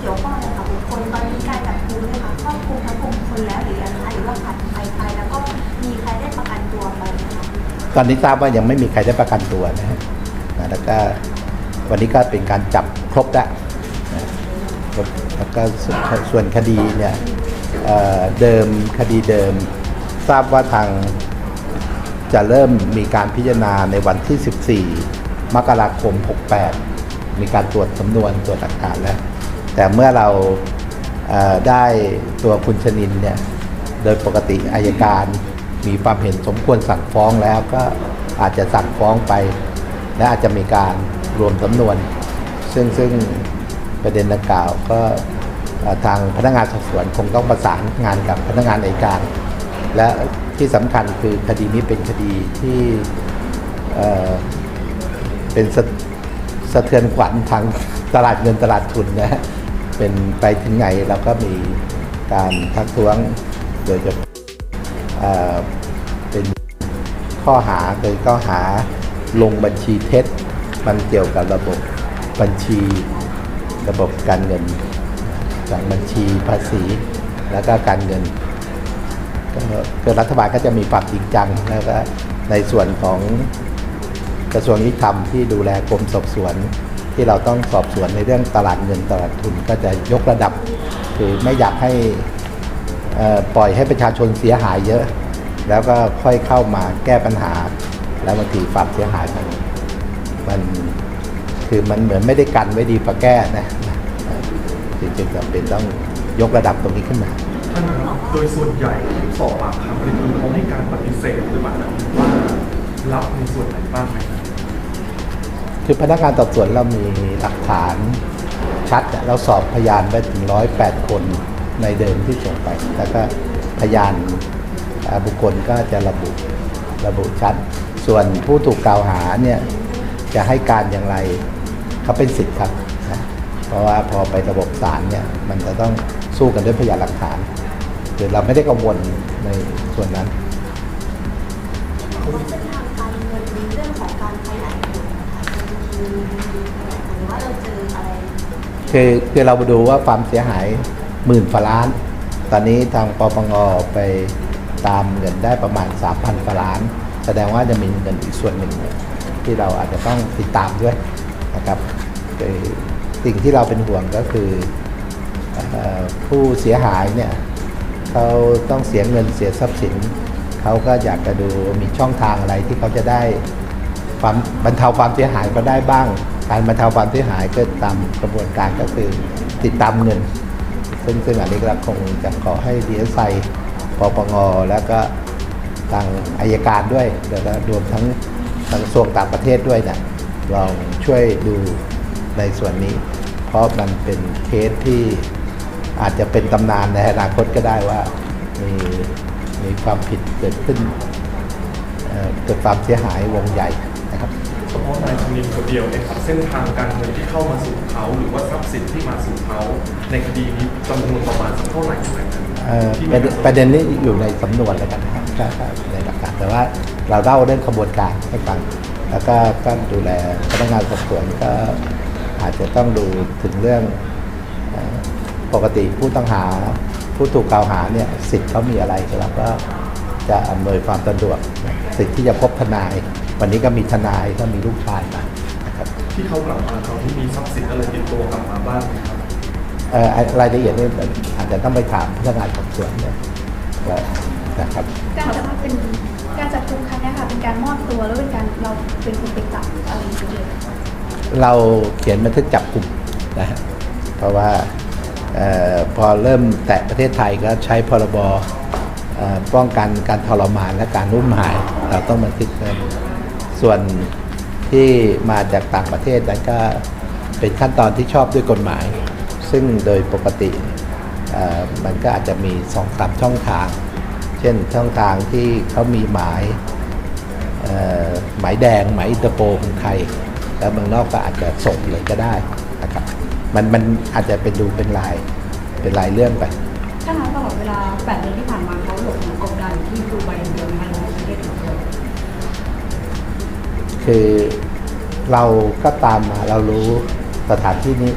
เกี่ยวข้องกับบุคคลตอนนี้การจับกุมเนะคะครอบคลุมทั้งกลุ่มคนแล้วหรือยังคะหรือว่าผัดไปไปแล้วก็มีใครได้ประกันตัวไปไหมคะตอนนี้ทราบว่ายังไม่มีใครได้ประกันตัวนะฮะแล้วก็วันนี้ก็เป็นการจับครบแล้วนะแล้วก็ส่วนคดีเนี่ยเเดิมคดีเดิม ทราบว่าทางจะเริ่มมีการพิจารณาในวันที่ 14 มกราคม 68 มีการตรวจสำนวนตรวจหลักฐานแล้ว แต่เมื่อเราเอ่อได้ตัวคุณชนินเนี่ยโดยปกติอายการมีความเห็นสมควรสั่งฟ้องแล้วก็อาจจะสั่งฟ้องไป และอาจจะมีการรวมสำนวน ซึ่งซึ่งประเด็นดังกล่าวก็ทางพนักงานสอบสวนคงต้องประสานงานกับพนักงานอัยการ และที่สำคัญคือคดีนี้เป็นคดีที่เเป็น สะเทือนขวัญทางตลาดเงินตลาดทุนนะ เป็นไปถึงไหนเราก็มีการทักท้วงโดยจะเเป็นข้อหาโดยข้อหาลงบัญชีเท็จ มันเกี่ยวกับระบบบัญชีระบบการเงินจากบัญชีภาษีแล้วก็การเงินก็รัฐบาลก็จะมีความจริงจังแล้วก็ในส่วนของ กระทรวงยุติธรรมที่ดูแลกรมสอบสวน ที่เราต้องสอบสวนในเรื่องตลาดเงินตลาดทุนก็จะยกระดับ คือไม่อยากให้ปล่อยให้ประชาชนเสียหายเยอะ แล้วก็ค่อยเข้ามาแก้ปัญหา แล้วบางทีความเสียหายมันมันคือมันเหมือนไม่ได้กันไว้ดีกว่าแก้นะจริงๆจำเป็นต้องยกระดับตรงนี้ขึ้นมาท่านโดยส่วนใหญ่ที่สอบปากคำเป็นคือเขาให้การปฏิเสธหรือเปล่า คือพนักงานสอบสวนเรามีหลักฐานชัดเราสอบพยานไปถึงร้อยแปดคนในเดิมที่ส่งไป แล้วก็พยานบุคคลก็จะระบุระบุชัด ส่วนผู้ถูกกล่าวหาเนี่ยจะให้การอย่างไรเขาเป็นสิทธิ์ครับ เพราะว่าพอไประบบศาลเนี่ยมันจะต้องสู้กันด้วยพยานหลักฐานคือเราไม่ได้กังวลในส่วนนั้น หรือว่าเราเจออะไรคือคือเรามาดูว่าความเสียหายหมื่นฝาล้าน ตอนนี้ทางปปงไปตามเงินได้ประมาณ 3,000ฝาล้าน แสดงว่าจะมีเงินอีกส่วนหนึ่ง ที่เราอาจจะต้องติดตามด้วยนะครับคือสิ่งที่เราเป็นห่วงก็คืออผู้เสียหายเนี่ยเขาต้องเสียเงินเสียทรัพย์สิน เขาก็อยากจะดูมีช่องทางอะไรที่เขาจะได้ ความบรรเทาความเสียหายก็ได้บ้าง การบรรเทาความเสียหายก็ตามกระบวนการก็คือติดตามเงิน ซึ่งซึ่งอันนี้เราคงจะขอให้ดีเอสไอปปงแล้วก็ทางอายการด้วยแล้วก็รวมทั้งทางกระทรวงต่างประเทศด้วยเนี่ยลองช่วยดูในส่วนนี้ เพราะมันเป็นเคสที่อาจจะเป็นตำนานในอนาคตก็ได้ว่ามีมีความผิดเกิดขึ้นเกิดความเสียหายวงใหญ่ นะครับเฉพาะนายชนินคนเดียวเนี่ยครับเส้นทางการเงินที่เข้ามาสู่เขาหรือว่าทรัพย์สินที่มาสู่เขาในคดีนี้จำนวนประมาณสักเท่าไหร่ยังไงครับเอ่อที่ปมีระเด็นประเด็นนี้อยู่ในสำนวนแล้วกันนะครับก็ก็ในหลักการแต่ว่าเราเล่าเรื่องขบวนการให้ฟังแล้วก็ท่านดูแลพนักงานสอบสวนก็อาจจะต้องดูถึงเรื่องเอ่อปกติผู้ต้องหาผู้ถูกกล่าวหาเนี่ยสิทธิ์เขามีอะไรเราก็จะอำนวยความสะดวกสิทธิ์ที่จะพบทนาย วันนี้ก็มีทนายก็มีลูกชายมานะครับที่เขากลับมาเขาที่มีทรัพย์สินอะไรติดตัวกลับมาบ้างไหมครับเอ่อรายละเอียดเนี่ยอาจจะต้องไปถามพนักงานสอบสวนเนี่ยว่านะครับการจับเป็นการจับกุมครั้งเนี้ยค่ะเป็นการมอบตัวแล้วเป็นการเราเป็นคนไปจับอะไรอย่างเงี้ยเราเขียนบันทึกจับกลุ่มนะฮะเพราะว่าเออพอเริ่มแตะประเทศไทยก็ใช้พรบเอ่อป้องกันการทรมานและการนุ่มหาย เราต้องบันทึกเงิน ส่วนที่มาจากต่างประเทศนั้นก็เป็นขั้นตอนที่ชอบด้วยกฎหมาย ซึ่งโดยปกติมันก็อาจจะมีสองสามช่องทาง เช่นช่องทางที่เขามีหมายหมายแดงหมายอินเตอร์โปลของไทย แล้วเมืองนอกก็อาจจะส่งเลยก็ได้นะครับมันมันอาจจะเป็นดูเป็นลายเป็นลายเรื่องไปถ้างั้นตลอดเวลา8เดือนที่ผ่านมาเขาหลบหนีกบดานอยู่ที่ดู คือเราก็ตามมาเรารู้สถานที่นี้